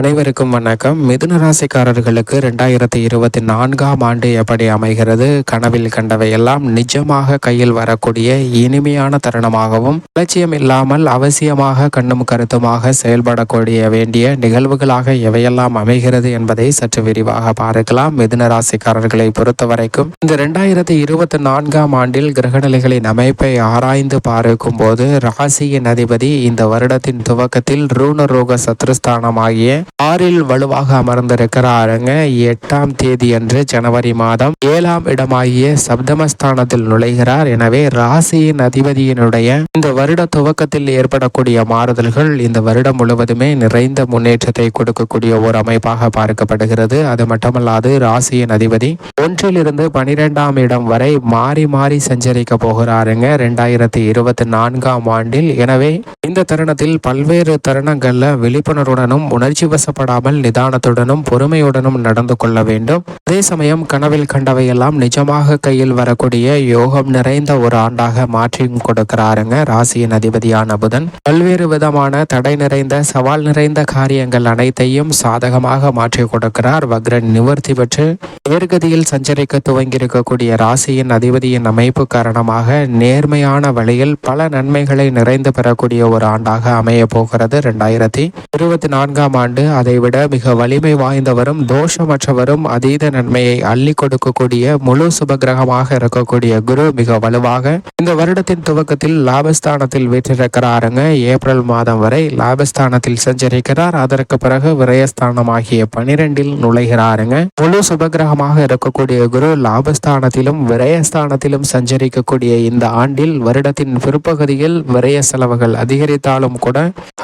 அனைவருக்கும் வணக்கம். மிதுன ராசிக்காரர்களுக்கு ரெண்டாயிரத்தி இருபத்தி நான்காம் ஆண்டு எப்படி அமைகிறது? கனவில் கண்டவை எல்லாம் நிஜமாக கையில் வரக்கூடிய இனிமையான தருணமாகவும் அலட்சியம் இல்லாமல் அவசியமாக கண்ணும் கருத்துமாக செயல்படக்கூடிய வேண்டிய நிகழ்வுகளாக எவையெல்லாம் அமைகிறது என்பதை சற்று விரிவாக பார்க்கலாம். மிதுன ராசிக்காரர்களை பொறுத்த வரைக்கும் இந்த ரெண்டாயிரத்தி இருபத்தி நான்காம் ஆண்டில் கிரகநிலைகளின் அமைப்பை ஆராய்ந்து பார்க்கும் போது ராசியின் அதிபதி இந்த வருடத்தின் துவக்கத்தில் ரூணரோக சத்ருஸ்தானமாகிய ஆறில் வலுவாக அமர்ந்திருக்கிறாருங்க. எட்டாம் தேதி அன்று ஜனவரி மாதம் ஏழாம் இடமாகிய சப்தமஸ்தானத்தில் நுழைகிறார். எனவே ராசியின் அதிபதியினுடைய இந்த வருட துவக்கத்தில் ஏற்படக்கூடிய மாறுதல்கள் இந்த வருடம் முழுவதுமே நிறைந்த முன்னேற்றத்தை கொடுக்கக்கூடிய ஒரு அமைப்பாக பார்க்கப்படுகிறது. அது மட்டுமல்லாது ராசியின் அதிபதி ஒன்றிலிருந்து பனிரெண்டாம் இடம் வரை மாறி மாறி சஞ்சரிக்க போகிறாருங்க. ரெண்டாயிரத்தி இருபத்தி நான்காம் ஆண்டில். எனவே இந்த தருணத்தில் பல்வேறு தருணங்கள்ல விழிப்புணர்வுடனும் உணர்ச்சி வசப்படாமல் நிதானத்துடனும் பொறுமையுடனும் நடந்து கொள்ள வேண்டும். அதே சமயம் கனவில் கண்டவையெல்லாம் நிஜமாக கையில் வரக்கூடிய யோகம் நிறைந்த ஒரு ஆண்டாக மாற்றியும் கொடுக்கிறாருங்க ராசியின் அதிபதியான புதன். பல்வேறு விதமான தடை நிறைந்த சவால் நிறைந்த காரியங்கள் அனைத்தையும் சாதகமாக மாற்றி கொடுக்கிறார் வக்ரன். நிவர்த்தி பெற்று நேர்கதியில் சஞ்சரிக்க துவங்கியிருக்கக்கூடிய ராசியின் அதிபதியின் அமைப்பு காரணமாக நேர்மையான வழியில் பல நன்மைகளை நிறைந்து பெறக்கூடிய ஒரு ஆண்டாக அமைய போகிறது. ரெண்டாயிரத்தி இருபத்தி நான்காம் ஆண்டு கொண்டு அதைவிட மிக வலிமை வாய்ந்தவரும் தோஷமற்றவரும் அதீத நன்மையை அள்ளி கொடுக்கக்கூடிய முழு சுபகிரகமாக இருக்கக்கூடிய குரு மிக வலுவாக இந்த வருடத்தின் துவக்கத்தில் லாபஸ்தானத்தில் வீற்றிருக்கிறாருங்க. ஏப்ரல் மாதம் வரை லாபஸ்தானத்தில் சஞ்சரிக்கிறார். அதற்கு பிறகு விரயஸ்தானமாகிய பனிரெண்டில் நுழைகிறாருங்க. முழு சுபகிரகமாக இருக்கக்கூடிய குரு லாபஸ்தானத்திலும் விரயஸ்தானத்திலும் சஞ்சரிக்கக்கூடிய இந்த ஆண்டில் வருடத்தின் பிற்பகுதியில் விரய செலவுகள் அதிகரித்தாலும் கூட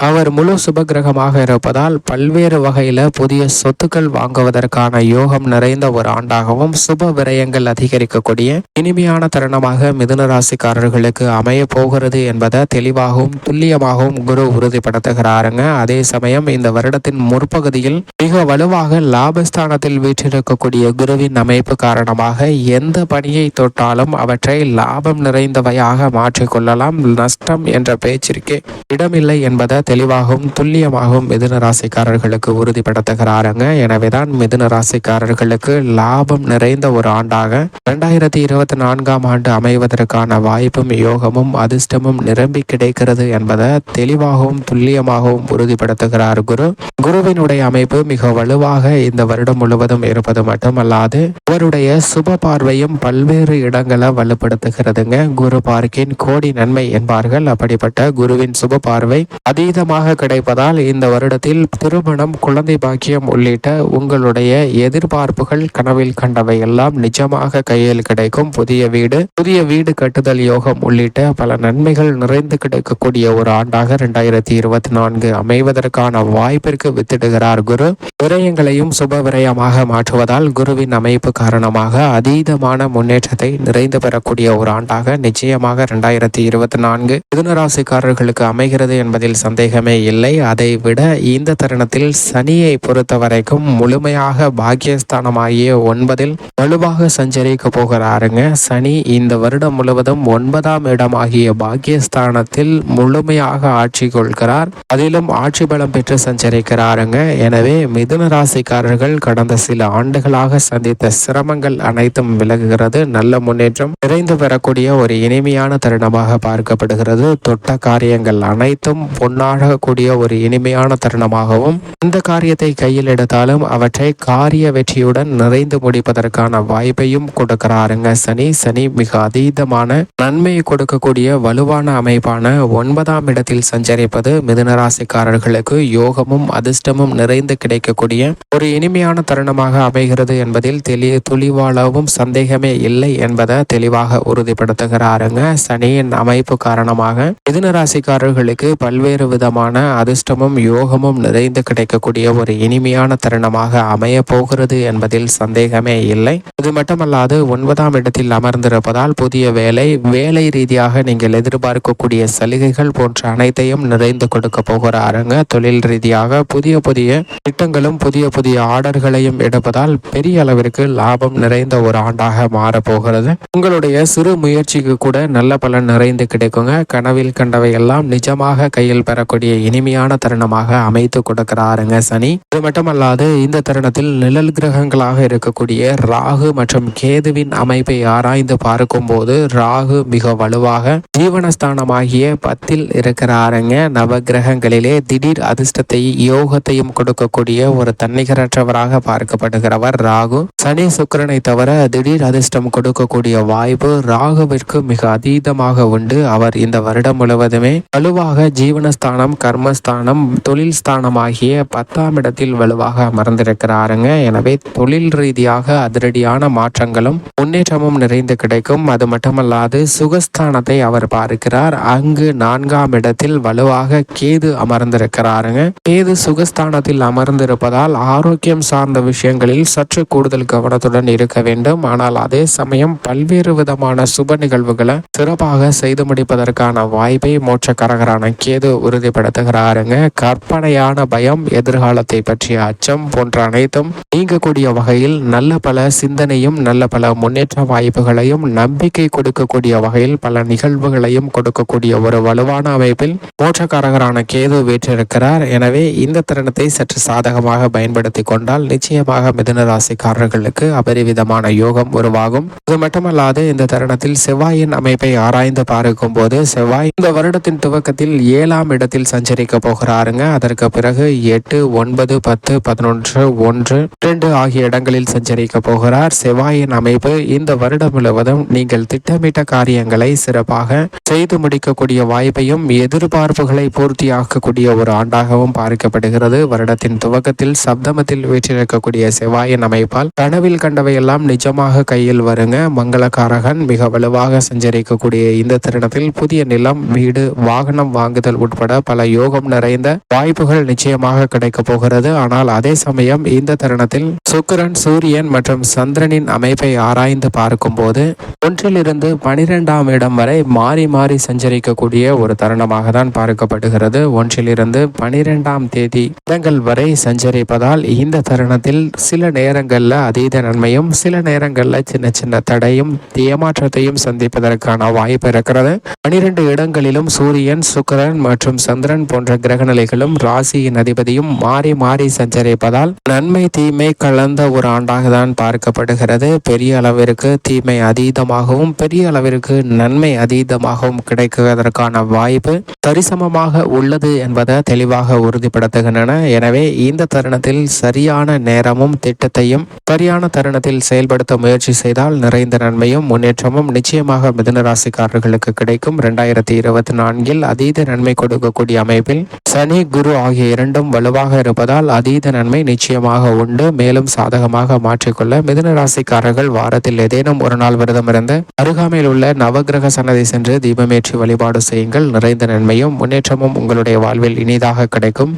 அவர் முழு சுபகிரகமாக இருப்பதால் பல்வேறு பல்வேறு வகையில புதிய சொத்துக்கள் வாங்குவதற்கான யோகம் நிறைந்த ஒரு ஆண்டாகவும் சுப விரயங்கள் அதிகரிக்கக்கூடிய இனிமையான தருணமாக மிதுன ராசிக்காரர்களுக்கு அமைய போகிறது என்பதை தெளிவாகவும் துல்லியமாகவும் குரு உறுதிப்படுத்துகிறாருங்க. அதே சமயம் இந்த வருடத்தின் முற்பகுதியில் மிக வலுவாக லாபஸ்தானத்தில் வீற்றிருக்கக்கூடிய குருவின் அமைப்பு காரணமாக எந்த பணியை தொட்டாலும் அவற்றை லாபம் நிறைந்தவையாக மாற்றிக்கொள்ளலாம். நஷ்டம் என்ற பேச்சிற்கே இடமில்லை என்பதை தெளிவாகவும் துல்லியமாகவும் மிதுன ராசிக்காரர்களுக்கு உறுதிப்படுத்துகிறாருங்க. எனவேதான் மிதுன ராசிக்காரர்களுக்கு லாபம் நிறைந்த ஒரு ஆண்டாக இரண்டாயிரத்தி இருபத்தி நான்காம் ஆண்டு அமைவதற்கான வாய்ப்பும் யோகமும் அதிர்ஷ்டமும் நிரம்பி கிடைக்கிறது என்பதை தெளிவாகவும் துல்லியமாகவும் உறுதிப்படுத்துகிறார் குரு. குருவினுடைய அமைப்பு மிக வலுவாக இந்த வருடம் முழுவதும் இருப்பது மட்டுமல்லாது அவருடைய சுப பார்வையும் பல்வேறு இடங்களை வலுப்படுத்துகிறதுங்க. குரு பார்க்கின் கோடி நன்மை என்பார்கள். அப்படிப்பட்ட குருவின் சுப பார்வை அதீதமாக கிடைப்பதால் இந்த வருடத்தில் திருமணம் குழந்தை பாக்கியம் உள்ளிட்ட உங்களுடைய எதிர்பார்ப்புகள் கனவில் கண்டவை எல்லாம் நிஜமாக கையில் கிடைக்கும். புதிய வீடு புதிய வீடு கட்டுதல் யோகம் உள்ளிட்ட பல நன்மைகள் நிறைந்து கிடைக்கக்கூடிய ஒரு ஆண்டாக இரண்டாயிரத்தி இருபத்தி நான்கு அமைவதற்கான வாய்ப்பிற்கு வித்திடுகிறார் குரு. விரயங்களையும் சுப விரயமாக மாற்றுவதால் குருவின் அமைப்பு காரணமாக அதீதமான முன்னேற்றத்தை நிறைந்து பெறக்கூடிய ஒரு ஆண்டாக நிச்சயமாக இரண்டாயிரத்தி இருபத்தி நான்கு மிதுனராசிக்காரர்களுக்கு அமைகிறது என்பதில் சந்தேகமே இல்லை. அதை விட இந்த தருணத்தில் சனியை பொறுத்த வரைக்கும் முழுமையாக பாக்கியஸ்தானமாகிய ஒன்பதில் வலுவாக சஞ்சரிக்க போகிறாருங்க. சனி இந்த வருடம் முழுவதும் ஒன்பதாம் இடமாகிய பாக்கியஸ்தானத்தில் முழுமையாக ஆட்சி கொள்கிறார். அதிலும் ஆட்சி பலம் பெற்று சஞ்சரிக்கிறாருங்க. எனவே மிதுன ராசிக்காரர்கள் கடந்த சில ஆண்டுகளாக சந்தித்த சிரமங்கள் அனைத்தும் விலகுகிறது. நல்ல முன்னேற்றம் நிறைந்து பெறக்கூடிய ஒரு இனிமையான தருணமாக பார்க்கப்படுகிறது. தொட்ட காரியங்கள் அனைத்தும் பொன்னாகக்கூடிய ஒரு இனிமையான தருணமாகவும் எந்த காரியத்தை கையில் எடுத்தாலும் அவற்றை காரிய வெற்றியுடன் நிறைந்து முடிப்பதற்கான வாய்ப்பையும் கொடுக்கிறாருங்க. சனி சனி மிக அதீதமான நன்மையை கொடுக்கக்கூடிய வலுவான அமைப்பான ஒன்பதாம் இடத்தில் சஞ்சரிப்பது மிதுனராசிக்காரர்களுக்கு யோகமும் அதிர்ஷ்டமும் நிறைந்து கிடைக்கக்கூடிய ஒரு இனிமையான தருணமாக அமைகிறது என்பதில் தெளிய துளிவாளவும் சந்தேகமே இல்லை என்பதை தெளிவாக உறுதிப்படுத்துகிறாருங்க. சனியின் அமைப்பு காரணமாக மிதுனராசிக்காரர்களுக்கு பல்வேறு விதமான அதிர்ஷ்டமும் யோகமும் நிறைந்து கிடைக்கக்கூடிய ஒரு இனிமையான தருணமாக அமைய போகிறது என்பதில் சந்தேகமே இல்லை. இது மட்டுமல்லாது ஒன்பதாம் இடத்தில் அமர்ந்திருப்பதால் புதிய வேலை வேலை ரீதியாக நீங்கள் எதிர்பார்க்கக்கூடிய சலுகைகள் போன்ற அனைத்தையும் நிறைந்து கொடுக்க போகிறாருங்க. தொழில் ரீதியாக புதிய புதிய திட்டங்களும் புதிய புதிய ஆர்டர்களையும் எடுப்பதால் பெரிய அளவிற்கு லாபம் நிறைந்த ஒரு ஆண்டாக மாறப்போகிறது உங்களுடைய சிறு முயற்சிக்கு கூட நல்ல பலன் நிறைந்து கிடைக்குங்க. கனவில் கண்டவை எல்லாம் நிஜமாக கையில் பெறக்கூடிய இனிமையான தருணமாக அமைத்து கொடுக்கிறார். இருக்கிறாருங்க சனி. இது மட்டுமல்லாது இந்த தருணத்தில் நிழல் கிரகங்களாக இருக்கக்கூடிய ராகு மற்றும் கேதுவின் அமைப்பை ஆராய்ந்து பார்க்கும் போது ராகு மிக வலுவாக ஜீவனஸ்தானமாகிய பத்தில் இருக்கிறாருங்க. நவ கிரகங்களிலே திடீர் அதிர்ஷ்டத்தை யோகத்தையும் கொடுக்கக்கூடிய ஒரு தன்னிகரற்றவராக பார்க்கப்படுகிறவர் ராகு. சனி சுக்கிரனை தவிர திடீர் அதிர்ஷ்டம் கொடுக்கக்கூடிய வாய்ப்பு ராகுவிற்கு மிக அதீதமாக உண்டு. அவர் இந்த வருடம் முழுவதுமே வலுவாக ஜீவனஸ்தானம் கர்மஸ்தானம் தொழில் ஸ்தானம் ஆகிய பத்தாம் இடத்தில் வலுவாக அமர்ந்திருக்கிறாருங்க. எனவே தொழில் ரீதியாக அதிரடியான மாற்றங்களும் முன்னேற்றமும் நிறைந்து கிடைக்கும். அது மட்டுமல்லாது சுகஸ்தானத்தை அவர் பார்க்கிறார். அங்கு நான்காம் இடத்தில் வலுவாக கேது அமர்ந்திருக்கிறாருங்க. கேது சுகஸ்தானத்தில் அமர்ந்திருப்பதால் ஆரோக்கியம் சார்ந்த விஷயங்களில் சற்று கூடுதல் கவனத்துடன் இருக்க வேண்டும். ஆனால் அதே சமயம் பல்வேறு விதமான சுப நிகழ்வுகளை சிறப்பாக செய்து முடிப்பதற்கான வாய்ப்பை மோட்சக்கரகரான கேது உறுதிப்படுத்துகிறாருங்க. கற்பனையான பயம் எதிர்காலத்தை பற்றிய அச்சம் போன்ற அனைத்தும் நீங்கக்கூடிய வகையில் நல்ல பல சிந்தனையும் நல்ல பல முன்னேற்ற வாய்ப்புகளையும் நம்பிக்கை கொடுக்கக்கூடிய வகையில் பல நிகழ்வுகளையும் கொடுக்கக்கூடிய ஒரு வலுவான அமைப்பில் மோட்சக்காரகரான கேது வீற்றிருக்கிறார். எனவே இந்த தருணத்தை சற்று சாதகமாக பயன்படுத்தி கொண்டால் நிச்சயமாக மிதுன ராசிக்காரர்களுக்கு அபரிவிதமான யோகம் உருவாகும். இது மட்டுமல்லாது இந்த தருணத்தில் செவ்வாயின் அமைப்பை ஆராய்ந்து பார்க்கும் போது செவ்வாய் இந்த வருடத்தின் துவக்கத்தில் ஏழாம் இடத்தில் சஞ்சரிக்க போகிறாருங்க. அதற்கு பிறகு எட்டு ஒன்பது பத்து பதினொன்று ஒன்று இரண்டு ஆகிய இடங்களில் சஞ்சரிக்க போகிறார். செவ்வாயின் அமைப்பு இந்த வருடம் முழுவதும் நீங்கள் திட்டமிட்ட காரியங்களை சிறப்பாக செய்து முடிக்கக்கூடிய வாய்ப்பையும் எதிர்பார்ப்புகளை பூர்த்தியாக்கக்கூடிய ஒரு ஆண்டாகவும் பார்க்கப்படுகிறது. வருடத்தின் துவக்கத்தில் சப்தமத்தில் வீற்றிருக்கக்கூடிய செவ்வாயின் அமைப்பால் கனவில் கண்டவையெல்லாம் நிஜமாக கையில் வருங்க. மங்களகாரகன் மிக வலுவாக சஞ்சரிக்கக்கூடிய இந்த தருணத்தில் புதிய நிலம் வீடு வாகனம் வாங்குதல் உட்பட பல யோகம் நிறைந்த வாய்ப்புகள் நிச்சயமாக கிடைக்க போகிறது. ஆனால் அதே சமயம் இந்த தருணத்தில் சுக்கரன் சூரியன் மற்றும் சந்திரனின் அமைப்பை ஆராய்ந்து பார்க்கும்போது ஒன்றிலிருந்து பனிரெண்டாம் இடம் வரை மாறி மாறி சஞ்சரிக்கக்கூடிய ஒரு தருணமாக தான் பார்க்கப்படுகிறது. ஒன்றிலிருந்து பனிரெண்டாம் தேதி இடங்கள் வரை சஞ்சரிப்பதால் இந்த தருணத்தில் சில நேரங்களில் அதீத நன்மையும் சில நேரங்களில் சின்ன சின்ன தடையும் ஏமாற்றத்தையும் சந்திப்பதற்கான வாய்ப்பு இருக்கிறது. பனிரெண்டு இடங்களிலும் சூரியன் சுக்கரன் மற்றும் சந்திரன் போன்ற கிரக நிலைகளும் ராசியின் அதிபதி அதிபதியும் மாறி மாறி சஞ்சரிப்பதால் நன்மை தீமை கலந்த ஒரு ஆண்டாக தான் பார்க்கப்படுகிறது. பெரிய அளவிற்கு தீமை அதீதமாகவும் பெரிய அளவிற்கு நன்மை அதீதமாகவும் கிடைக்குவதற்கான வாய்ப்பு தரிசமமாக உள்ளது என்பதை தெளிவாக உறுதிப்படுத்துகின்றன. எனவே இந்த தருணத்தில் சரியான நேரமும் திட்டத்தையும் சரியான தருணத்தில் செயல்படுத்த முயற்சி செய்தால் நிறைந்த நன்மையும் முன்னேற்றமும் நிச்சயமாக மிதுனராசிக்காரர்களுக்கு கிடைக்கும். இரண்டாயிரத்தி இருபத்தி நான்கில் அதீத நன்மை கொடுக்கக்கூடிய அமைப்பில் சனி குரு ஆகிய இரண்டும் வலுவாக இருப்பதால் அதீத நன்மை நிச்சயமாக உண்டு. மேலும் சாதகமாக மாற்றிக்கொள்ள மிதுன ராசிக்காரர்கள் வாரத்தில் ஏதேனும் ஒரு நாள் விரதம் இருந்து அருகாமையில் உள்ள நவகிரக சன்னதி சென்று தீபமேற்றி வழிபாடு செய்யுங்கள். நிறைந்த நன்மையும் முன்னேற்றமும் உங்களுடைய வாழ்வில் இனிதாக கிடைக்கும்.